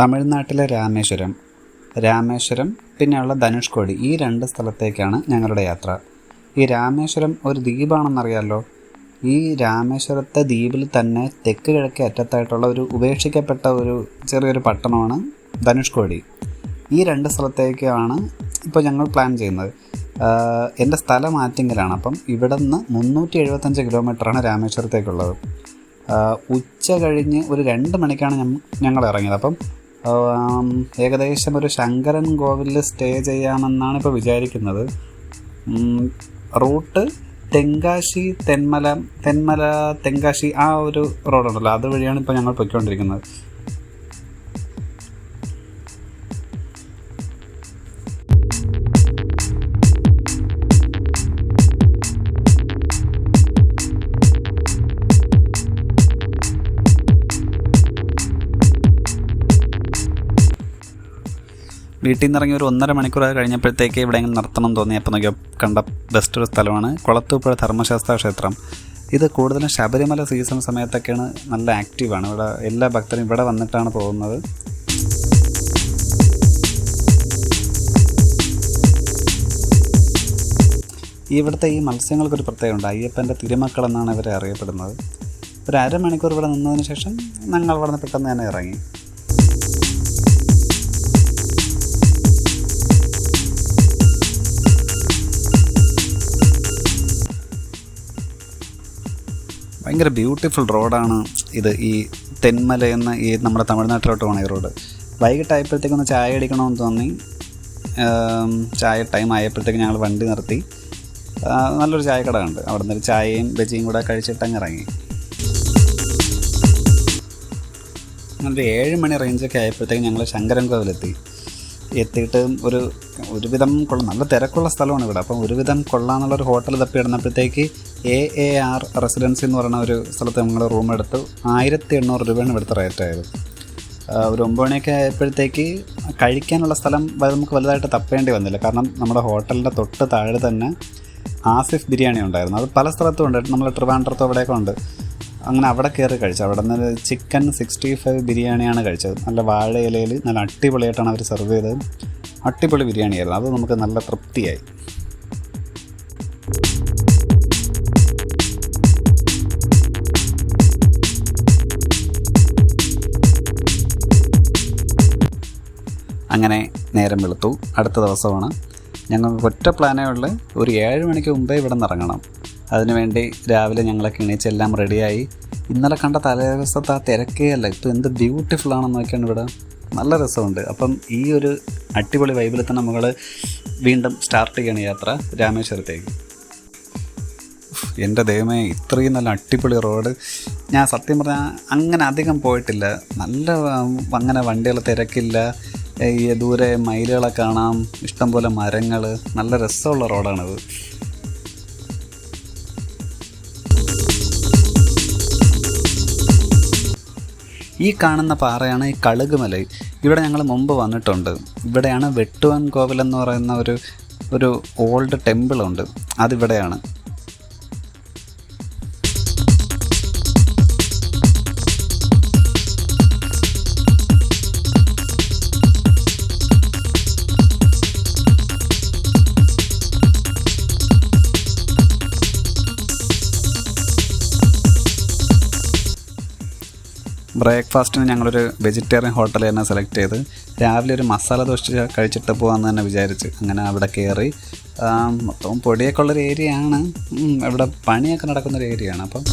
തമിഴ്നാട്ടിലെ രാമേശ്വരം രാമേശ്വരം പിന്നെയുള്ള ധനുഷ്കോടി ഈ രണ്ട് സ്ഥലത്തേക്കാണ് ഞങ്ങളുടെ യാത്ര. ഈ രാമേശ്വരം ഒരു ദ്വീപാണെന്നറിയാമല്ലോ ഈ രാമേശ്വരത്തെ ദ്വീപിൽ തന്നെ തെക്ക് കിഴക്കേ അറ്റത്തായിട്ടുള്ള ഒരു ഉപേക്ഷിക്കപ്പെട്ട ഒരു ചെറിയൊരു പട്ടണമാണ് ധനുഷ്കോടി. ഈ രണ്ട് സ്ഥലത്തേക്കാണ് ഇപ്പോൾ ഞങ്ങൾ പ്ലാൻ ചെയ്യുന്നത്. എന്റെ സ്ഥലം ആറ്റിങ്ങലാണ്. അപ്പം ഇവിടെ നിന്ന് മുന്നൂറ്റി എഴുപത്തഞ്ച് കിലോമീറ്ററാണ് രാമേശ്വരത്തേക്കുള്ളത്. ഉച്ച കഴിഞ്ഞ് ഒരു രണ്ട് മണിക്കാണ് ഞങ്ങൾ ഇറങ്ങിയത്. അപ്പം ഏകദേശം ഒരു ശങ്കരൻ കോവിലിൽ സ്റ്റേ ചെയ്യാമെന്നാണ് ഇപ്പോൾ വിചാരിക്കുന്നത്. റൂട്ട് തെങ്കാശി തെന്മല തെന്മല തെങ്കാശി ആ ഒരു റോഡുണ്ടല്ലോ. അതുവഴിയാണ് ഇപ്പോൾ ഞങ്ങൾ പൊയ്ക്കൊണ്ടിരിക്കുന്നത്. വീട്ടിൽ നിന്ന് ഇറങ്ങി ഒരു ഒന്നര മണിക്കൂർ കഴിഞ്ഞപ്പോഴത്തേക്ക് ഇവിടെ എങ്ങനെ നിർത്തണം തോന്നിയപ്പോൾ നോക്കിയാൽ കണ്ട ബെസ്റ്റ് ഒരു സ്ഥലമാണ് കുളത്തൂപ്പുഴ ധർമ്മശാസ്ത്ര ക്ഷേത്രം. ഇത് കൂടുതലും ശബരിമല സീസൺ സമയത്തൊക്കെയാണ് നല്ല ആക്റ്റീവാണ് ഇവിടെ എല്ലാ ഭക്തരും ഇവിടെ വന്നിട്ടാണ് പോകുന്നത്. ഇവിടുത്തെ ഈ മത്സ്യങ്ങൾക്കൊരു പ്രത്യേകമുണ്ട് അയ്യപ്പന്റെ തിരുമക്കൾ എന്നാണ് ഇവരെ അറിയപ്പെടുന്നത്. ഒരു അരമണിക്കൂർ ഇവിടെ നിന്നതിന് ശേഷം ഞങ്ങൾ ഇവിടെ നിന്ന് പെട്ടെന്ന് തന്നെ ഇറങ്ങി. ഭയങ്കര ബ്യൂട്ടിഫുൾ റോഡാണ് ഇത്. ഈ തെന്മല എന്ന ഈ നമ്മുടെ തമിഴ്നാട്ടിലോട്ട് പോകണ ഈ റോഡ് വൈകിട്ടായപ്പോഴത്തേക്കൊന്ന് ചായ അടിക്കണമെന്ന് തോന്നി. ചായ ടൈം ആയപ്പോഴത്തേക്ക് ഞങ്ങൾ വണ്ടി നിർത്തി. നല്ലൊരു ചായക്കട ഉണ്ട് അവിടെ നിന്ന് ചായയും ബജിയും കൂടെ കഴിച്ചിട്ട് അങ്ങ് ഇറങ്ങി ഞങ്ങളൊരു ഏഴ് മണി റേഞ്ചൊക്കെ ആയപ്പോഴത്തേക്ക് ഞങ്ങൾ ശങ്കരൻ കോവിലെത്തി. എത്തിയിട്ട് ഒരു ഒരുവിധം കൊള്ള നല്ല തിരക്കുള്ള സ്ഥലമാണ് ഇവിടെ. അപ്പം ഒരുവിധം കൊള്ളാന്നുള്ളൊരു ഹോട്ടൽ തപ്പി ഇടുന്നപ്പോഴത്തേക്ക് എ എ ആർ റെസിഡൻസി എന്ന് പറയുന്ന ഒരു സ്ഥലത്ത് ഞങ്ങൾ റൂം എടുത്തു. ആയിരത്തി എണ്ണൂറ് രൂപയാണ് ഇവിടുത്തെ റേറ്റ് ആയത്. ആ, ഒരു ഒമ്പത് മണിയൊക്കെ ആയപ്പോഴത്തേക്ക് കഴിക്കാനുള്ള സ്ഥലം നമുക്ക് വലുതായിട്ട് തപ്പേണ്ടി വന്നില്ല. കാരണം നമ്മുടെ ഹോട്ടലിന്റെ തൊട്ട് താഴെ തന്നെ ആസിഫ് ബിരിയാണി ഉണ്ടായിരുന്നു. അത് പല സ്ഥലത്തും ഉണ്ട്. നമ്മൾ ട്രിവാൻഡ്രത്തും അവിടെയൊക്കെ ഉണ്ട്. അങ്ങനെ അവിടെ കയറി കഴിച്ചു. അവിടെ നിന്ന് ചിക്കൻ സിക്സ്റ്റി ഫൈവ് ബിരിയാണിയാണ് കഴിച്ചത്. നല്ല വാഴ ഇലയിൽ നല്ല അടിപൊളിയായിട്ടാണ് അവർ സെർവ് ചെയ്തത്. അടിപൊളി ബിരിയാണിയായിരുന്നു. അത് നമുക്ക് നല്ല തൃപ്തിയായി. അങ്ങനെ നേരം വെളുത്തു. അടുത്ത ദിവസമാണ്. ഞങ്ങൾക്ക് ഒറ്റ പ്ലാനേ ഉള്ളു. ഒരു ഏഴ് മണിക്ക് മുമ്പേ ഇവിടെ നിന്ന് ഇറങ്ങണം അതിനുവേണ്ടി രാവിലെ ഞങ്ങളൊക്കെ എണീച്ച് എല്ലാം റെഡിയായി. ഇന്നലെ കണ്ട തലേദിവസത്തെ ആ തിരക്കേ അല്ല. ഇപ്പോൾ എന്ത് ബ്യൂട്ടിഫുൾ ആണെന്ന് നോക്കിയാണ് ഇവിടെ. നല്ല രസമുണ്ട്. അപ്പം ഈ ഒരു അടിപൊളി വൈബിൽ തന്നെ നമ്മൾ വീണ്ടും സ്റ്റാർട്ട് ചെയ്യണം യാത്ര. രാമേശ്വരത്തേക്ക്. എന്റെ ദൈവമേ ഇത്രയും നല്ല അടിപൊളി റോഡ് ഞാൻ സത്യം പറഞ്ഞാൽ അങ്ങനെ അധികം പോയിട്ടില്ല. നല്ല അങ്ങനെ വണ്ടികൾ തിരക്കില്ല. ദൂരെ മയിലുകളെ കാണാം ഇഷ്ടംപോലെ മരങ്ങൾ നല്ല രസമുള്ള റോഡാണിത്. ഈ കാണുന്ന പാറയാണ് ഈ കളുകുമല. ഇവിടെ ഞങ്ങൾ മുമ്പ് വന്നിട്ടുണ്ട്. ഇവിടെയാണ് വെട്ടുവൻ കോവിൽ എന്ന് പറയുന്ന ഒരു ഒരു ഓൾഡ് ടെമ്പിൾ ഉണ്ട്. അതിവിടെയാണ്. ബ്രേക്ക്ഫാസ്റ്റിന് ഞങ്ങളൊരു വെജിറ്റേറിയൻ ഹോട്ടൽ തന്നെ സെലക്ട് ചെയ്ത് രാവിലെ ഒരു മസാല ദോശ കഴിച്ചിട്ട് പോകാമെന്ന് തന്നെ വിചാരിച്ച് അങ്ങനെ അവിടെ കയറി. മൊത്തം പൊടിയൊക്കെ ഉള്ളൊരു ഏരിയയാണ് ഇവിടെ പണിയൊക്കെ നടക്കുന്നൊരു ഏരിയയാണ് അപ്പം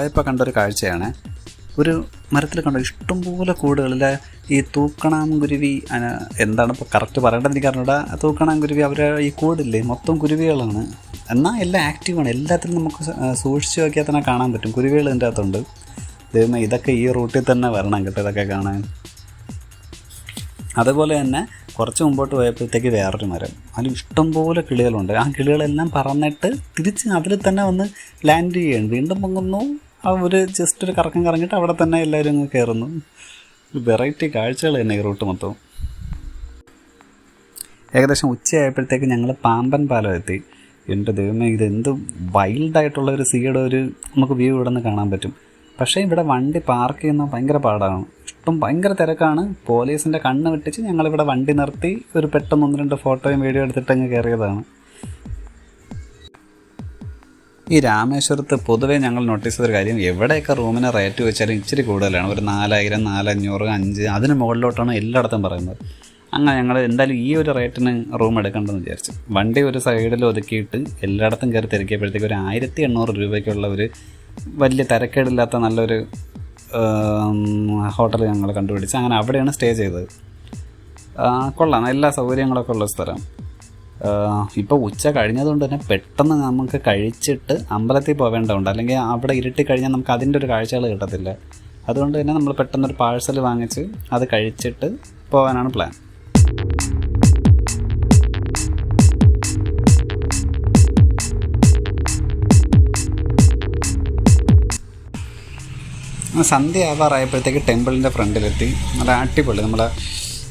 പോയപ്പോൾ കണ്ടൊരു കാഴ്ചയാണ്. ഒരു മരത്തിൽ കണ്ട ഇഷ്ടംപോലെ കൂടുകളിൽ ഈ തൂക്കണാംകുരുവി കുരുവി എന്താണ് ഇപ്പോൾ കറക്റ്റ് പറയേണ്ടത് എനിക്ക് അറിഞ്ഞൂടാ. തൂക്കണാംകുരുവി അവരെ ഈ കൂടില്ലേ മൊത്തം കുരുവികളാണ്. എന്നാൽ എല്ലാം ആക്റ്റീവാണ് എല്ലാത്തിലും നമുക്ക് സൂക്ഷിച്ച് നോക്കിയാൽ തന്നെ കാണാൻ പറ്റും. കുരുവികൾ ഇതിന്റെ അകത്തുണ്ട്. ദൈവമേ ഇതൊക്കെ ഈ റൂട്ടിൽ തന്നെ വരണം കേട്ടോ ഇതൊക്കെ കാണാൻ. അതുപോലെ തന്നെ കുറച്ച് മുമ്പോട്ട് പോയപ്പോഴത്തേക്ക് വേറൊരു മരം. അതിൽ ഇഷ്ടംപോലെ കിളികളുണ്ട്. ആ കിളികളെല്ലാം പറന്നിട്ട് തിരിച്ച് അതിൽ തന്നെ വന്ന് ലാൻഡ് ചെയ്യുകയാണ്. വീണ്ടും പൊങ്ങുന്നു. ഒരു ജസ്റ്റ് ഒരു കറക്കം കറങ്ങിയിട്ട് അവിടെ തന്നെ എല്ലാവരും അങ്ങ് കയറുന്നു വെറൈറ്റി കാഴ്ചകൾ തന്നെ ഈ റൂട്ട് മൊത്തം. ഏകദേശം ഉച്ചയായപ്പോഴത്തേക്ക് ഞങ്ങൾ പാമ്പൻ പാലം എത്തി. എന്റെ ദൈവമേ ഇത് എന്ത് വൈൽഡായിട്ടുള്ള ഒരു സീയുടെ ഒരു നമുക്ക് വ്യൂ ഇവിടെ നിന്ന് കാണാൻ പറ്റും. പക്ഷേ ഇവിടെ വണ്ടി പാർക്ക് ചെയ്യുന്ന ഭയങ്കര പാടാണ്. ഇഷ്ടം ഭയങ്കര തിരക്കാണ്. പോലീസിന്റെ കണ്ണ് വെട്ടിച്ച് ഞങ്ങളിവിടെ വണ്ടി നിർത്തി ഒരു പെട്ടെന്ന് ഒന്ന് രണ്ട് ഫോട്ടോയും വീഡിയോ എടുത്തിട്ട് അങ്ങ് കയറിയതാണ് ഈ രാമേശ്വരത്ത് പൊതുവേ ഞങ്ങൾ നോട്ടീസ് ചെയ്തൊരു കാര്യം എവിടെയൊക്കെ റൂമിന് റേറ്റ് വെച്ചാലും ഇച്ചിരി കൂടുതലാണ്. ഒരു നാലായിരം നാലഞ്ഞൂറ് അഞ്ച് അതിന് മുകളിലോട്ടാണ് എല്ലായിടത്തും പറയുന്നത്. അങ്ങനെ ഞങ്ങൾ എന്തായാലും ഈ ഒരു റേറ്റിന് റൂം എടുക്കണ്ടെന്ന് വിചാരിച്ചു. വണ്ടി ഒരു സൈഡിൽ ഒതുക്കിയിട്ട് എല്ലായിടത്തും കയറി തിരക്കിയപ്പോഴത്തേക്ക് ഒരു ആയിരത്തി എണ്ണൂറ് രൂപയ്ക്കുള്ള ഒരു വലിയ തിരക്കേടില്ലാത്ത നല്ലൊരു ഹോട്ടൽ ഞങ്ങൾ കണ്ടുപിടിച്ച്. അങ്ങനെ അവിടെയാണ് സ്റ്റേ ചെയ്തത്. കൊള്ളാം. എല്ലാ സൗകര്യങ്ങളൊക്കെ ഉള്ള സ്ഥലം. ഇപ്പോൾ ഉച്ച കഴിഞ്ഞതുകൊണ്ട് തന്നെ പെട്ടെന്ന് നമുക്ക് കഴിച്ചിട്ട് അമ്പലത്തിൽ പോവേണ്ടതുണ്ട്. അല്ലെങ്കിൽ അവിടെ ഇരുട്ടി കഴിഞ്ഞാൽ നമുക്ക് അതിന്റെ ഒരു കാഴ്ചകൾ കിട്ടത്തില്ല. അതുകൊണ്ട് തന്നെ നമ്മൾ പെട്ടെന്നൊരു പാഴ്സൽ വാങ്ങിച്ച് അത് കഴിച്ചിട്ട് പോകാനാണ് പ്ലാൻ സന്ധ്യ ആവാറായപ്പോഴത്തേക്ക് ടെമ്പിളിന്റെ ഫ്രണ്ടിലെത്തി നല്ല അടിപൊളി. നമ്മളെ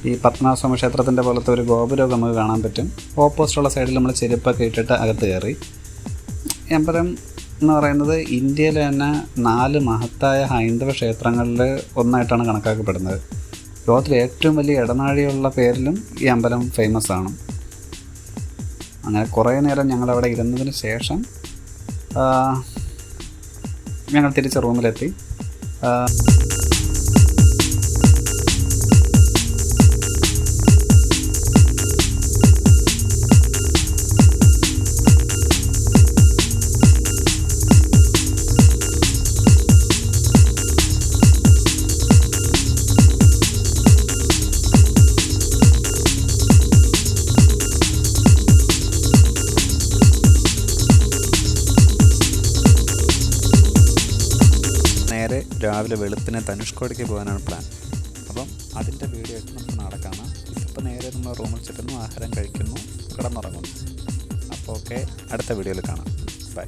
ഈ പത്മനാഭസ്വാമി ക്ഷേത്രത്തിന്റെ പോലത്തെ ഒരു ഗോപുരമൊക്കെ നമുക്ക് കാണാൻ പറ്റും. ഓപ്പോസിറ്റുള്ള സൈഡിൽ നമ്മൾ ചെരുപ്പൊക്കെ ഇട്ടിട്ട് അകത്ത് കയറി. അമ്പലം എന്ന് പറയുന്നത് ഇന്ത്യയിലെ തന്നെ നാല് മഹത്തായ ഹൈന്ദവ ക്ഷേത്രങ്ങളിൽ ഒന്നായിട്ടാണ് കണക്കാക്കപ്പെടുന്നത്. ലോകത്തിലെ ഏറ്റവും വലിയ ഇടനാഴിയുള്ള പേരിലും ഈ അമ്പലം ഫേമസ് ആണ്. അങ്ങനെ കുറേ നേരം ഞങ്ങളവിടെ ഇരുന്നതിന് ശേഷം ഞങ്ങൾ തിരിച്ച് റൂമിലെത്തി. രാവിലെ വെളുപ്പിനെ ധനുഷ്കോടിക്ക് പോകാനാണ് പ്ലാൻ അപ്പം അതിന്റെ വീഡിയോ ആയിട്ട് നമുക്ക് നാളെ കാണാം. ഇതിപ്പോൾ നേരെ നമ്മൾ റൂമിൽ ചെല്ലുന്നു ആഹാരം കഴിക്കുന്നു കിടന്നുറങ്ങുന്നു. അപ്പോൾ ഓക്കെ അടുത്ത വീഡിയോയിൽ കാണാം. ബൈ